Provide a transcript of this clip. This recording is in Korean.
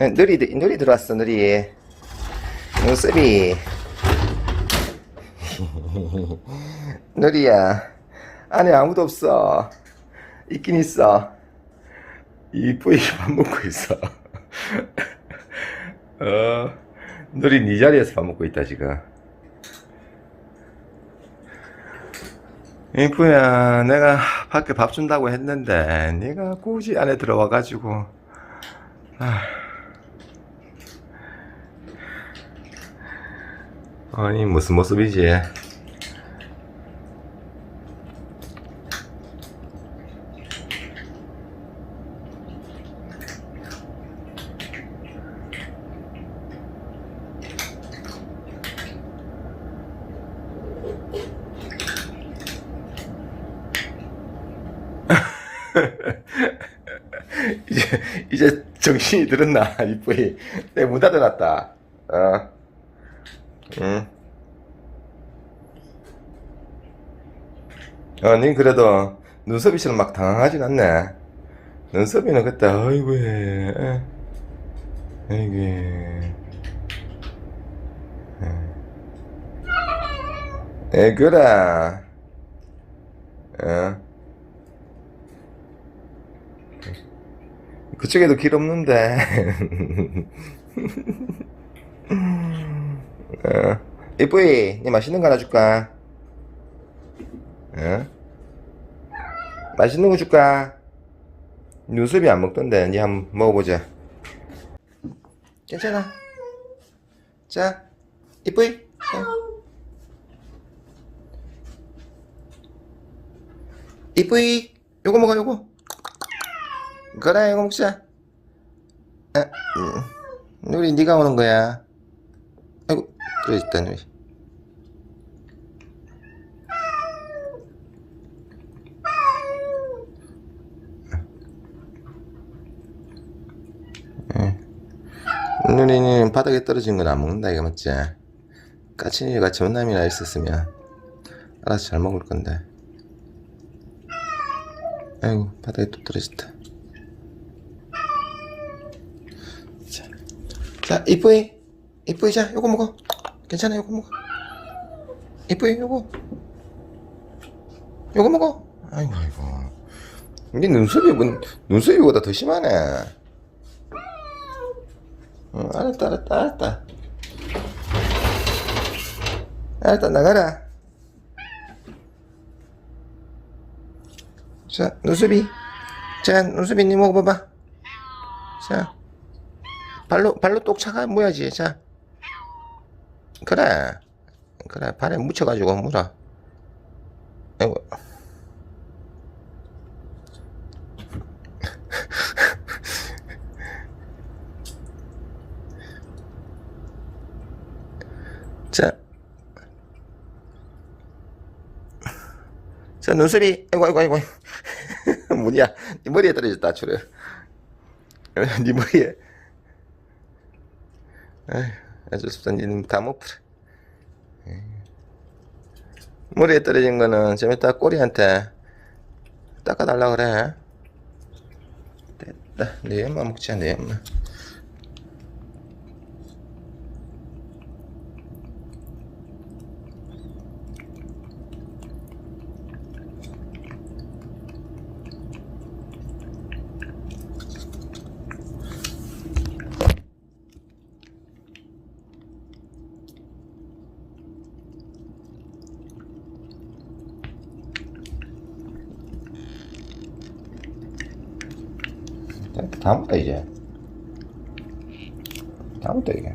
어, 누리, 누리 들어왔어, 누리. 눈썹이. 누리야. 안에 아무도 없어. 있긴 있어. 이쁘게 밥 먹고 있어. 어, 누리 네 자리에서 밥 먹고 있다, 지금. 이쁘야, 내가 밖에 밥 준다고 했는데, 네가 굳이 안에 들어와가지고, 아. 아니, 무슨 모습이지? 이제, 이제 정신이 들었나, 이쁘이. 내가 문 닫아놨다. 어. 응. 어, 닌 그래도 눈썹이처럼 막 당황하진 않네. 눈썹이는 그때, 아이고, 에. 아이고, 에. 에, 그래. 어. 그쪽에도 길 없는데. 어. 이쁘이, 니 맛있는 거 하나 줄까? 어? 맛있는 거 줄까? 눈썹이 안 먹던데, 니 한번 먹어보자. 괜찮아. 자, 이쁘이. 자. 이쁘이, 요거 먹어, 요거. 그래, 이거 먹자. 아, 음. 누리, 네가 오는 거야. 들어있다, 누리. 누리는 바닥에 떨어진 건 안 먹는다, 이거 맞지? 까치니가 전남이나 있었으면 알아서 잘 먹을 건데. 아이고, 바닥에 또 떨어졌다. 자, 자, 이쁘이. 이쁘이, 자, 요거 먹어. 괜찮아, 요거 먹어. 이쁘이, 요거. 요거 먹어. 아이고, 아이고. 이게 눈썹이, 뭐, 눈썹이보다 더 심하네. 응, 알았다, 알았다, 알았다. 알았다, 나가라. 자, 눈썹이. 자, 눈썹이 니 먹어봐봐. 자. 발로, 발로 똑 차가 모야지. 자. 그래. 그래, 발에 묻혀가지고 물어. 아이고. 자. 자, 눈썹이, 아이고, 아이고, 아이고. 뭐냐. 네 머리에 떨어졌다, 추를. 네 머리에. 아휴, 어쩔 수 없다. 니는 다 못 풀어. 머리에 떨어진 거는 좀 이따 꼬리한테 닦아달라 그래. 됐다. 내 엄마 먹자, 내 엄마. 다 먹다, 이제. 다 먹다, 이게.